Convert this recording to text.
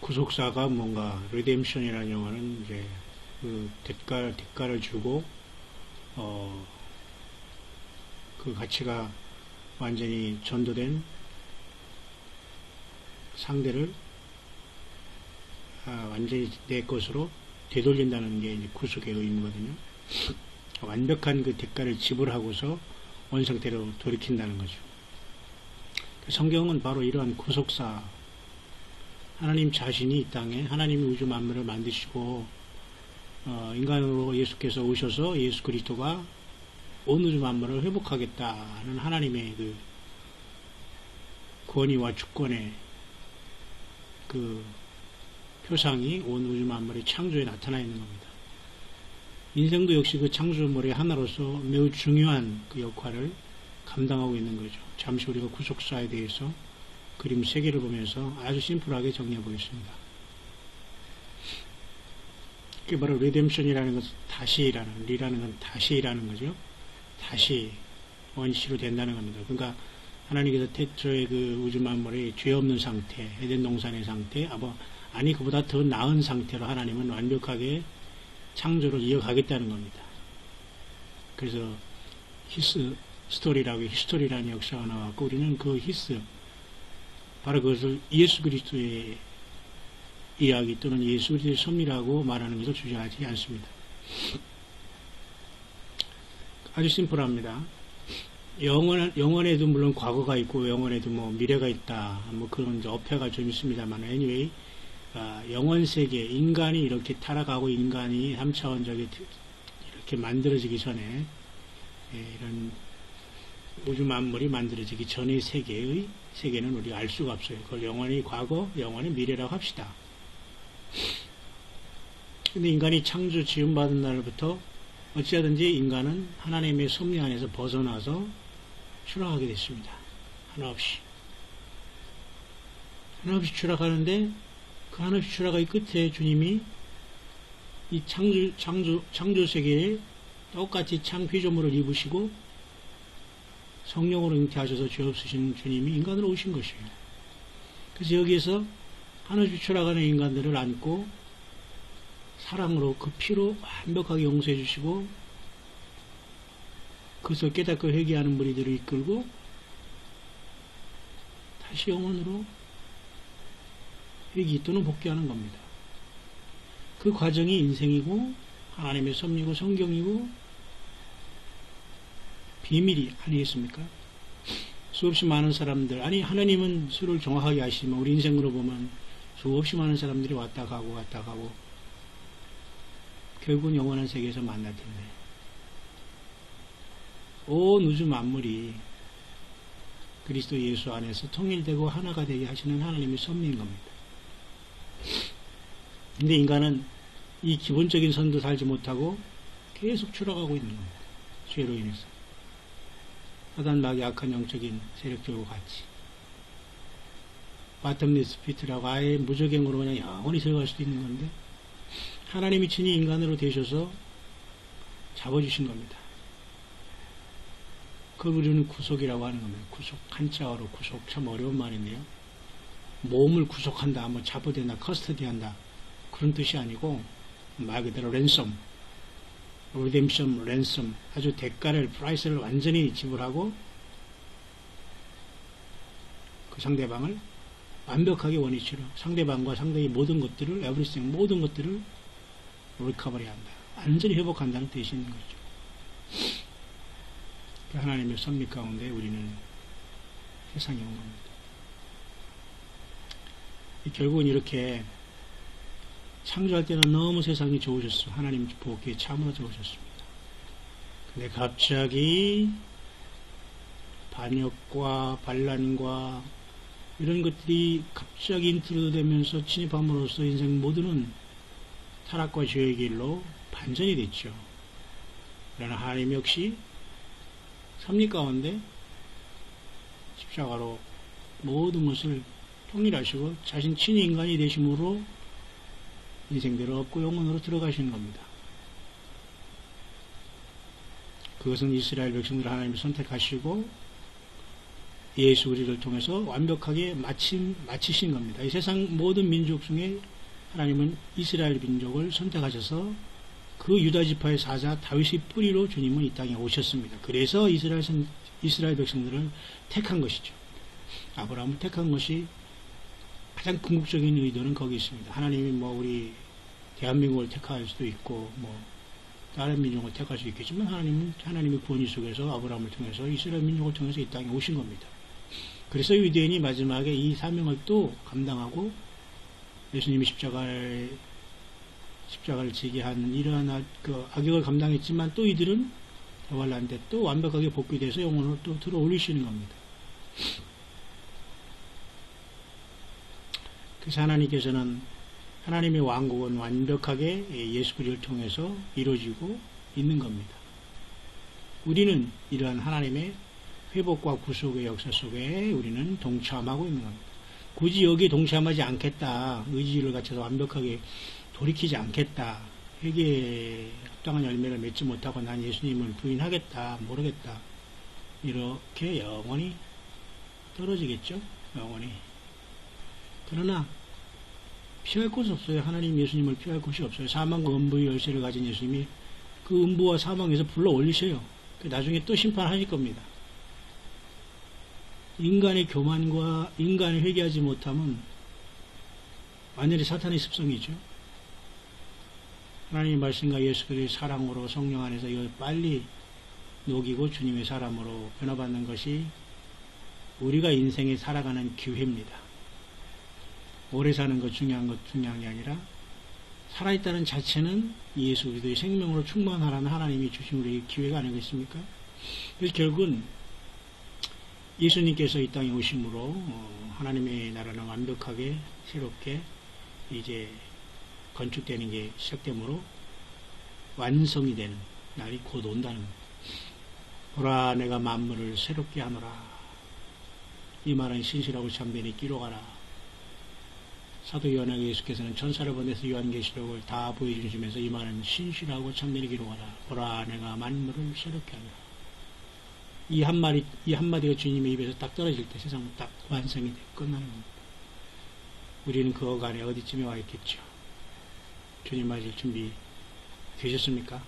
구속사가 뭔가 리뎀션이라는 영어는 이제 그 대가 대가를 주고 어 그 가치가 완전히 전도된 상대를 아, 완전히 내 것으로 되돌린다는 게 이제 구속의 의미거든요. 완벽한 그 대가를 지불하고서 원상태로 돌이킨다는 거죠. 성경은 바로 이러한 구속사, 하나님 자신이 이 땅에 하나님이 우주 만물을 만드시고 어, 인간으로 예수께서 오셔서 예수 그리스도가 온 우주 만물을 회복하겠다는 하나님의 그 권위와 주권의 그 표상이 온 우주 만물의 창조에 나타나 있는 겁니다. 인생도 역시 그 창조물의 하나로서 매우 중요한 그 역할을 감당하고 있는 거죠. 잠시 우리가 구속사에 대해서 그림 세 개를 보면서 아주 심플하게 정리해 보겠습니다. 그게 바로 리뎀션이라는 것은 다시라는 리라는 건 다시라는 거죠. 다시 원시로 된다는 겁니다. 그러니까 하나님께서 태초의 그 우주 만물의 죄 없는 상태, 에덴 동산의 상태, 아니 그보다 더 나은 상태로 하나님은 완벽하게 창조를 이어가겠다는 겁니다. 그래서 히스 스토리라고 히스토리라는 역사가 나왔고 우리는 그 히스 바로 그것을 예수 그리스도의 이야기 또는 예수 그리스도의 섭리라고 말하는 것을 주저하지 않습니다. 아주 심플합니다. 영원, 영원에도 물론 과거가 있고 영원에도 뭐 미래가 있다. 뭐 그런 어폐가 좀 있습니다만 anyway 아, 영원 세계 인간이 이렇게 타락하고 인간이 3차원적이 이렇게 만들어지기 전에 예, 이런 우주 만물이 만들어지기 전의 세계의 세계는 우리가 알 수가 없어요. 그걸 영원히 과거, 영원히 미래라고 합시다. 근데 인간이 창조 지음받은 날부터 어찌하든지 인간은 하나님의 섭리 안에서 벗어나서 추락하게 됐습니다. 하나 없이. 하나 없이 추락하는데 그 하나 없이 추락의 끝에 주님이 이 창조, 창조, 창조 세계에 똑같이 창피조물을 입으시고 성령으로 잉태하셔서 죄 없으신 주님이 인간으로 오신 것이에요. 그래서 여기에서 하나씩 추락하는 인간들을 안고 사랑으로 그 피로 완벽하게 용서해 주시고 그것을 깨닫고 회개하는 무리들을 이끌고 다시 영원으로 회기 또는 복귀하는 겁니다. 그 과정이 인생이고 하나님의 섭리고 성경이고 비밀이 아니겠습니까? 수없이 많은 사람들 아니 하나님은 수를 정확하게 아시지만 우리 인생으로 보면 수없이 많은 사람들이 왔다 가고 왔다 가고 결국은 영원한 세계에서 만날 텐데 온 우주 만물이 그리스도 예수 안에서 통일되고 하나가 되게 하시는 하나님의 섭리인 겁니다. 근데 인간은 이 기본적인 선도 살지 못하고 계속 추락하고 있는 겁니다. 죄로 인해서. 사단 마귀 악한 영적인 세력들과 같이. 바텀리스 피트라고 아예 무적행으로 그냥 영원히 들어갈 수도 있는 건데 하나님이 친히 인간으로 되셔서 잡아주신 겁니다. 그걸 우리는 구속이라고 하는 겁니다. 구속, 한자어로 구속 참 어려운 말인데요. 몸을 구속한다, 뭐 잡아댄다, 커스터디한다 그런 뜻이 아니고 말 그대로 랜섬, 리뎀션, 랜섬 아주 대가를 프라이스를 완전히 지불하고 그 상대방을 완벽하게 원위치로 상대방과 상대의 모든 것들을 에브리싱 모든 것들을 리커버리 한다. 완전히 회복한다는 뜻이 있는 거죠. 그 하나님의 섭리 가운데 우리는 세상에 온 겁니다. 결국은 이렇게 창조할 때는 너무 세상이 좋으셨어. 하나님 보기에 참으로 좋으셨습니다. 근데 갑자기 반역과 반란과 이런 것들이 갑자기 인트로드 되면서 침입함으로써 인생 모두는 타락과 죄의 길로 반전이 됐죠. 그러나 하나님 역시 섭리 가운데 십자가로 모든 것을 통일하시고 자신 친히 인간이 되심으로 인생대로 없고 영혼으로 들어가시는 겁니다. 그것은 이스라엘 백성들 하나님이 선택하시고 예수 우리를 통해서 완벽하게 마침, 마치신 겁니다. 이 세상 모든 민족 중에 하나님은 이스라엘 민족을 선택하셔서 그 유다 지파의 사자 다윗의 뿌리로 주님은 이 땅에 오셨습니다. 그래서 이스라엘 선, 이스라엘 백성들을 택한 것이죠. 아브라함을 택한 것이 가장 궁극적인 의도는 거기 있습니다. 하나님이 뭐 우리 대한민국을 택할 수도 있고 뭐 다른 민족을 택할 수 있겠지만 하나님은 하나님의 구원이 속에서 아브라함을 통해서 이스라엘 민족을 통해서 이 땅에 오신 겁니다. 그래서 유대인이 마지막에 이 사명을 또 감당하고 예수님이 십자가를 십자가를 지게 한 이러한 아- 그 악역을 감당했지만 또 이들은 부활한 데또 완벽하게 복귀돼서 영혼을 또 들어 올리시는 겁니다. 그래서 하나님께서는 하나님의 왕국은 완벽하게 예수 그리스도를 통해서 이루어지고 있는 겁니다. 우리는 이러한 하나님의 회복과 구속의 역사 속에 우리는 동참하고 있는 겁니다. 굳이 여기 동참하지 않겠다. 의지를 갖춰서 완벽하게 돌이키지 않겠다. 회개에 합당한 열매를 맺지 못하고 난 예수님을 부인하겠다. 모르겠다. 이렇게 영원히 떨어지겠죠. 영원히. 그러나 피할 곳 없어요. 하나님 예수님을 피할 곳이 없어요. 사망과 음부의 열쇠를 가진 예수님이 그 음부와 사망에서 불러 올리셔요. 그 나중에 또 심판하실 겁니다. 인간의 교만과 인간이 회개하지 못함은 완전히 사탄의 습성이죠. 하나님의 말씀과 예수 그리스도의 사랑으로 성령 안에서 이걸 빨리 녹이고 주님의 사람으로 변화받는 것이 우리가 인생에 살아가는 기회입니다. 오래 사는 것 중요한 것 중요한 게 아니라 살아있다는 자체는 예수 그리스도의 생명으로 충만하라는 하나님이 주신 우리의 기회가 아니겠습니까? 그래서 결국은 예수님께서 이 땅에 오심으로 어, 하나님의 나라는 완벽하게 새롭게 이제 건축되는 게 시작되므로 완성이 되는 날이 곧 온다는 겁니다. 보라 내가 만물을 새롭게 하노라 이 말은 신실하고 참되니 기록하라 사도 요한에게 예수께서는 천사를 보내서 요한계시록을 다 보여주시면서 이 말은 신실하고 참되니 기록하라 보라 내가 만물을 새롭게 하노라 이 한마디 이 한마디가 주님의 입에서 딱 떨어질 때 세상은 딱 완성이 돼 끝나는 겁니다. 우리는 그 어간에 어디쯤에 와 있겠죠. 주님 맞을 준비 되셨습니까?